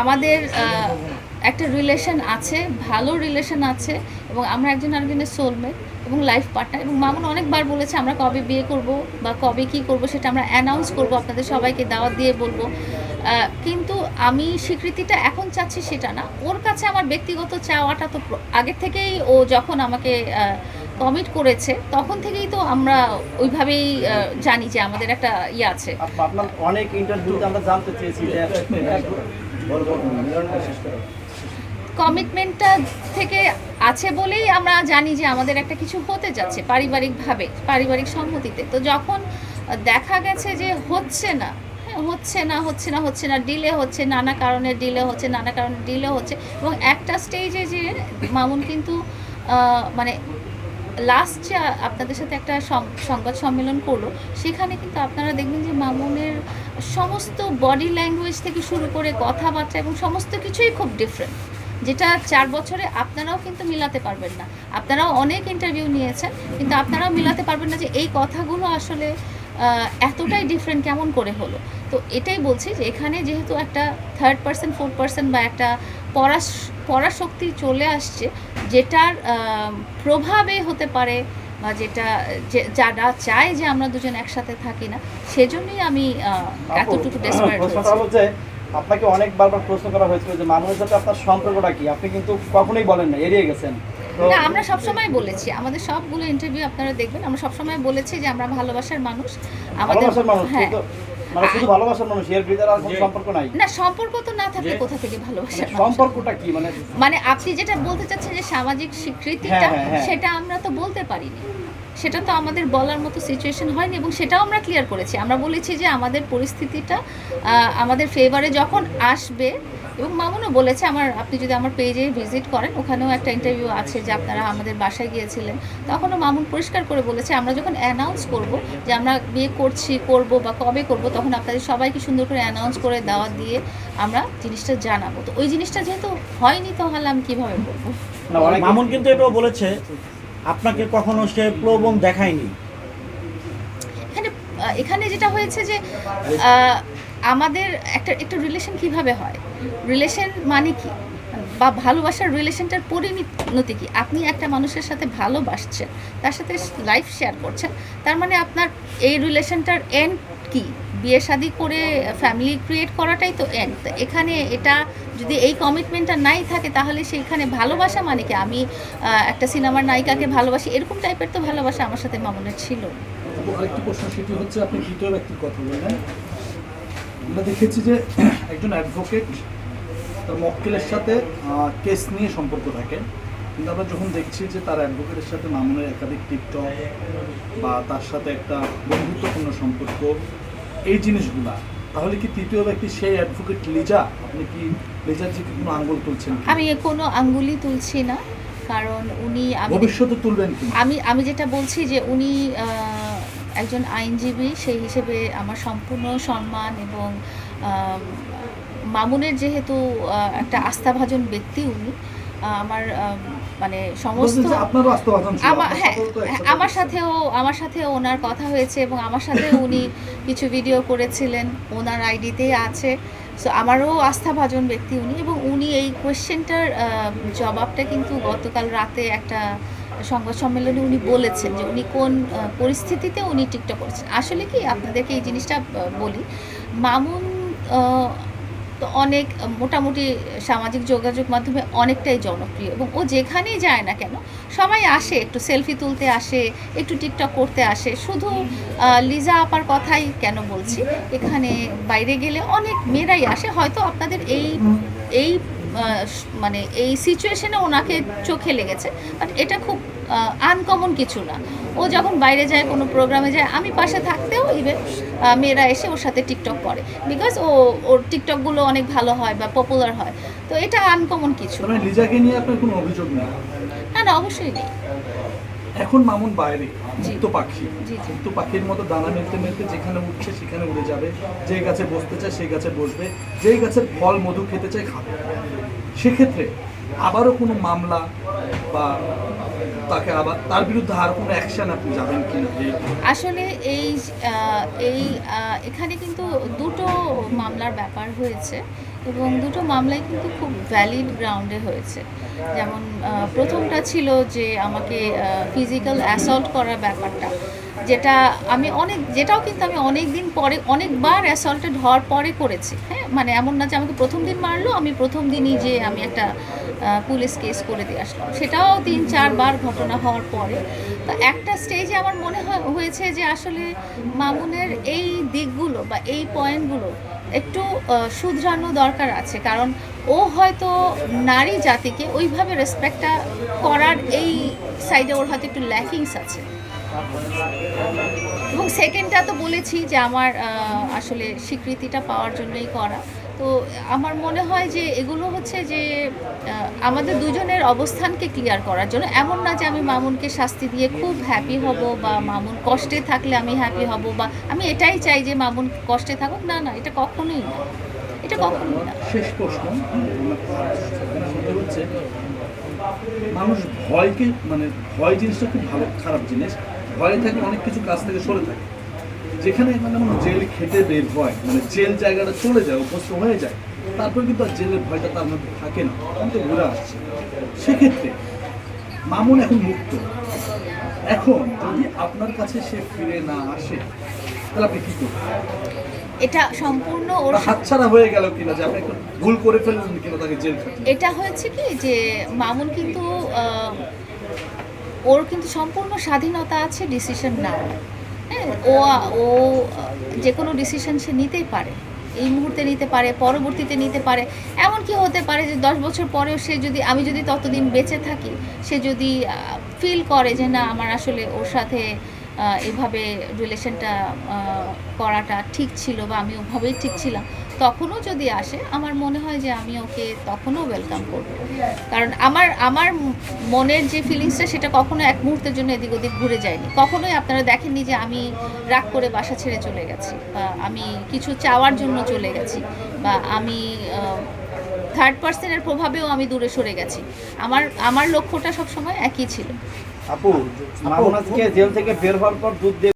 আমাদের একটা রিলেশন আছে, ভালো রিলেশন আছে, এবং আমরা একজন আরেকজনের সোলমেট এবং লাইফ পার্টনার এবং মামুন অনেকবার বলেছে আমরা কবে বিয়ে করব বা কবে কি করব সেটা আমরা অ্যানাউন্স করব, আপনাদের সবাইকে দাওয়াত দিয়ে বলব। কিন্তু আমি স্বীকৃতিটা এখন চাচ্ছি সেটা না। ওর কাছে আমার ব্যক্তিগত চাওয়াটা তো আগের থেকেই ও যখন আমাকে কমিট করেছে তখন থেকেই তো আমরা ওইভাবেই জানি যে আমাদের একটা ইয়ে আছে। অনেক ইন্টারভিউতে আমরা জানতে চেয়েছি কমিটমেন্টটা থেকে আছে বলেই আমরা জানি যে আমাদের একটা কিছু হতে যাচ্ছে পারিবারিকভাবে পারিবারিক সম্মতিতে। তো যখন দেখা গেছে যে হচ্ছে না হ্যাঁ, হচ্ছে না হচ্ছে না হচ্ছে না ডিলে হচ্ছে নানা কারণে ডিলে হচ্ছে নানা কারণে ডিলে হচ্ছে এবং একটা স্টেজে যে মামুন কিন্তু মানে লাস্ট যে আপনাদের সাথে একটা সংবাদ সম্মেলন করল, সেখানে কিন্তু আপনারা দেখবেন যে মামুনের সমস্ত বডি ল্যাঙ্গুয়েজ থেকে শুরু করে কথাবার্তা এবং সমস্ত কিছুই খুব ডিফারেন্ট যেটা চার বছরে আপনারাও কিন্তু মিলাতে পারবেন না। আপনারাও অনেক ইন্টারভিউ নিয়েছেন, কিন্তু আপনারাও মিলাতে পারবেন না যে এই কথাগুলো আসলে এতটাই ডিফারেন্ট কেমন করে হলো। তো এটাই বলছি যে এখানে যেহেতু একটা থার্ড পার্সন ফোর্থ পার্সন বা একটা পড়া পড়াশক্তি চলে আসছে যেটার প্রভাবে হতে পারে বা যেটা যারা চায় যে আমরা দুজন একসাথে থাকি না সেজন্যই আমি এতটুকু ডেসপারেট আপনাকে অনেক বারবার প্রশ্ন করা হয়েছিল যে মানুষের সাথে আপনার সম্পর্কটা কি? আপনি কিন্তু কখনোই বলেন না এড়িয়ে গেছেন। না আমরা সবসময় বলেছি আমাদের সবগুলো ইন্টারভিউ আপনারা দেখবেন আমরা সবসময় বলেছি যে আমরা ভালোবাসার মানুষ আমাদের হ্যাঁ। মানে শুধু ভালোবাসার মানুষ এর ভিতরে আর কোনো সম্পর্ক নাই? না সম্পর্ক তো না থাকলে কোথা থেকে মানে সম্পর্কটা কি? মানে মানে আপনি যেটা বলতে চাচ্ছেন যে সামাজিক স্বীকৃতিটা হ্যাঁ, হ্যাঁ, হ্যাঁ। সেটা আমরা তো বলতে পারিনি। সেটা তো আমাদের বলার মতো সিচুয়েশন হয়নি এবং সেটাও আমরা ক্লিয়ার করেছি। আমরা বলেছি যে আমাদের পরিস্থিতিটা আহ, আমাদের ফেভারে যখন আসবে এবং মামুনও বলেছে আমার আপনি যদি আমার পেজে ভিজিট করেন ওখানেও একটা ইন্টারভিউ আছে যে আপনারা আমাদের বাসায় গিয়েছিলেন। তখনও মামুন পরিষ্কার করে বলেছে আমরা যখন অ্যানাউন্স করব যে আমরা বিয়ে করছি করব বা কবে করব তখন আপনাদের সবাইকে সুন্দর করে অ্যানাউন্স করে দেওয়া দিয়ে আমরা জিনিসটা জানাব। তো ওই জিনিসটা যেহেতু হয়নি তাহলে আমি কীভাবে বলব মামুন কিন্তু এটাও বলেছে আপনাকে কখনো সে প্রবণ দেখায়নি। এখানে এখানে যেটা হয়েছে যে আমাদের একটা একটা রিলেশন কীভাবে হয়? রিলেশন মানে কি? বা ভালোবাসার রিলেশনটার পরিণতি কি? আপনি একটা মানুষের সাথে ভালোবাসছেন, তার সাথে লাইফ শেয়ার করছেন, তার মানে আপনার এই রিলেশনটার এন্ড কি? বিয়ে শাদি করে ফ্যামিলি ক্রিয়েট করাটাই তো এন্ড এখানে এটা যদি এই কমিটমেন্টটা নাই থাকে, তাহলে সেইখানে ভালোবাসা মানে কি? আমি একটা সিনেমার নায়িকাকে ভালোবাসি, এরকম টাইপের তো ভালোবাসা আমার সাথে মামুনের ছিল। আরেকটি প্রশ্ন, সেটি হচ্ছে আপনি তৃতীয় ব্যক্তির কথা বললেন। আমরা দেখেছি যে একজন অ্যাডভোকেট তার মক্কেলের সাথে কেস নিয়ে সম্পর্ক থাকে কিন্তু আমরা যখন দেখছি যে তার অ্যাডভোকেটের সাথে মামুনের একাধিক টিকটক বা তার সাথে একটা বন্ধুত্বপূর্ণ সম্পর্ক এই জিনিসগুলা তাহলে কি তৃতীয় ব্যক্তি সেই অ্যাডভোকেট লিজা? আপনি কি লিজার দিকে কোনো আঙ্গুল তুলছেন? আমি কোনো আঙ্গুলি তুলছি না কারণ উনি ভবিষ্যতে তুলবেন কি? আমি আমি যেটা বলছি যে উনি একজন আইনজীবী সেই হিসেবে আমার সম্পূর্ণ সম্মান এবং মামুনের যেহেতু একটা আস্থাভাজন ব্যক্তি উনি আমার মানে সমস্ত আমার হ্যাঁ সাথেও আমার। সাথেও আমার সাথেও ওনার কথা হয়েছে এবং আমার সাথে উনি কিছু ভিডিও করেছিলেন ওনার আইডিতেই আছে সো আমারও আস্থাভাজন ব্যক্তি উনি এবং উনি এই কোয়েশ্চেনটার জবাবটা কিন্তু গতকাল রাতে একটা সংবাদ সম্মেলনে উনি বলেছেন যে উনি কোন পরিস্থিতিতে উনি টিকটক করেছেন। আসলে কি আপনাদেরকে এই জিনিসটা বলি, মামুন তো অনেক, মোটামুটি সামাজিক যোগাযোগ মাধ্যমে অনেকটাই জনপ্রিয় এবং ও যেখানেই যায় না কেন, সবাই আসে, একটু সেলফি তুলতে আসে, একটু টিকটক করতে আসে। শুধু লিজা আপার কথাই কেন বলছি, এখানে বাইরে গেলে অনেক মেয়েরাই আসে। হয়তো আপনাদের এই এই মানে এই সিচুয়েশনে ওনাকে চোখে লেগেছে। বাট এটা খুব আনকমন কিছু না। ও যখন বাইরে যায় কোনো প্রোগ্রামে যায় আমি পাশে থাকতেও ইভেন মেয়েরা এসে ওর সাথে টিকটক করে। বিকজ ও ওর টিকটকগুলো অনেক ভালো হয় বা পপুলার হয়। তো এটা আনকমন কিছু লিজাকে নিয়ে আপনার কোনো অভিযোগ নেই? না না অবশ্যই নেই। এখন মামুন বাইরে। মুক্ত পাখি। জি, জি। মুক্ত পাখির মতো দানা মেলতে মেলতে যেখানে উঠছে সেখানে উড়ে যাবে। যে গাছে বসতে চায় সেই গাছে বসবে। যেই গাছের ফল মধু খেতে চায় খাবে। সেক্ষেত্রে আবারও কোনো মামলা বা তাকে আবার তার বিরুদ্ধে আর কোনো অ্যাকশন আপনি যাবেন কি না আসলে এই এই এখানে কিন্তু দুটো মামলার ব্যাপার হয়েছে। এবং দুটো মামলাই কিন্তু খুব ভ্যালিড গ্রাউন্ডে হয়েছে। যেমন প্রথমটা ছিল যে আমাকে ফিজিক্যাল অ্যাসল্ট করার ব্যাপারটা, যেটা আমি অনেক, যেটাও কিন্তু আমি অনেক দিন পরে, অনেকবার অ্যাসল্টেড হওয়ার পরে করেছি। হ্যাঁ মানে এমন না যে আমাকে প্রথম দিন মারলো, আমি প্রথম দিনই যে আমি একটা পুলিশ কেস করে দিয়ে আসলাম। সেটাও তিন, চারবার ঘটনা হওয়ার পরে। তো একটা স্টেজে আমার মনে হয়, হয়েছে যে আসলে মামুনের এই দিকগুলো বা এই পয়েন্টগুলো একটু শুধরানো দরকার আছে। কারণ ও হয়তো নারী জাতিকে ওইভাবে রেসপেক্টটা করার এই সাইডে ওর হয়তো একটু ল্যাকিংস আছে। এবং সেকেন্ডটা তো বলেছি যে আমার আসলে স্বীকৃতিটা পাওয়ার জন্যই করা। তো আমার মনে হয় যে এগুলো হচ্ছে যে আমাদের দুজনের অবস্থানকে ক্লিয়ার করার জন্য। এমন না যে আমি মামুনকে শাস্তি দিয়ে খুব হ্যাপি হব বা মামুন কষ্টে থাকলে আমি হ্যাপি হব বা আমি এটাই চাই যে মামুন কষ্টে থাকুক। না না, এটা কখনোই না। এটা কখনোই না। শেষ প্রশ্ন। হচ্ছে, মানুষ ভয়কে মানে ভয় জিনিসটা খুব ভালো, খারাপ জিনিস। ভয়ে থাকে, অনেক কিছু কাজ থেকে সরে থাকে। যেখানে মানে মানুষ জেল খেটে বের হয় মানে জেল জায়গাটা চলে যায় অভ্যস্ত হয়ে যায় তারপর কিন্তু আর জেলের ভয়টা তার মধ্যে থাকে না কিন্তু ঘুরে আসছে। সেক্ষেত্রে মামুন এখন মুক্ত। এখন যদি আপনার কাছে সে ফিরে না আসে তাহলে আপনি কি করবেন? এটা সম্পূর্ণ ওর হাতছাড়া হয়ে গেল কিনা যে আপনি একটু ভুল করে ফেললেন কিনা তাকে জেল এটা হয়েছে কি যে মামুন কিন্তু ওর কিন্তু সম্পূর্ণ স্বাধীনতা আছে ডিসিশন নেওয়ার। হ্যাঁ ও ও যে কোনো ডিসিশন সে নিতেই পারে। এই মুহূর্তে নিতে পারে, পরবর্তীতে নিতে পারে। এমন কি হতে পারে যে দশ বছর পরেও সে যদি, আমি যদি ততদিন বেঁচে থাকি, সে যদি ফিল করে যে না, আমার আসলে ওর সাথে এভাবে রিলেশনটা করাটা ঠিক ছিল বা আমি ওভাবেই ঠিক ছিলাম তখনও যদি আসে আমার মনে হয় যে আমি ওকে তখনও ওয়েলকাম করব। কারণ আমার আমার মনের যে ফিলিংসটা সেটা কখনো এক মুহূর্তের জন্য এদিক ওদিক ঘুরে যায়নি। কখনোই আপনারা দেখেননি যে আমি রাগ করে বাসা ছেড়ে চলে গেছি বা আমি কিছু চাওয়ার জন্য চলে গেছি বা আমি থার্ড পার্সনের প্রভাবেও আমি দূরে সরে গেছি। আমার আমার লক্ষ্যটা সবসময় একই ছিল। আপু আজকে জেল থেকে বের হওয়ার পর দুধ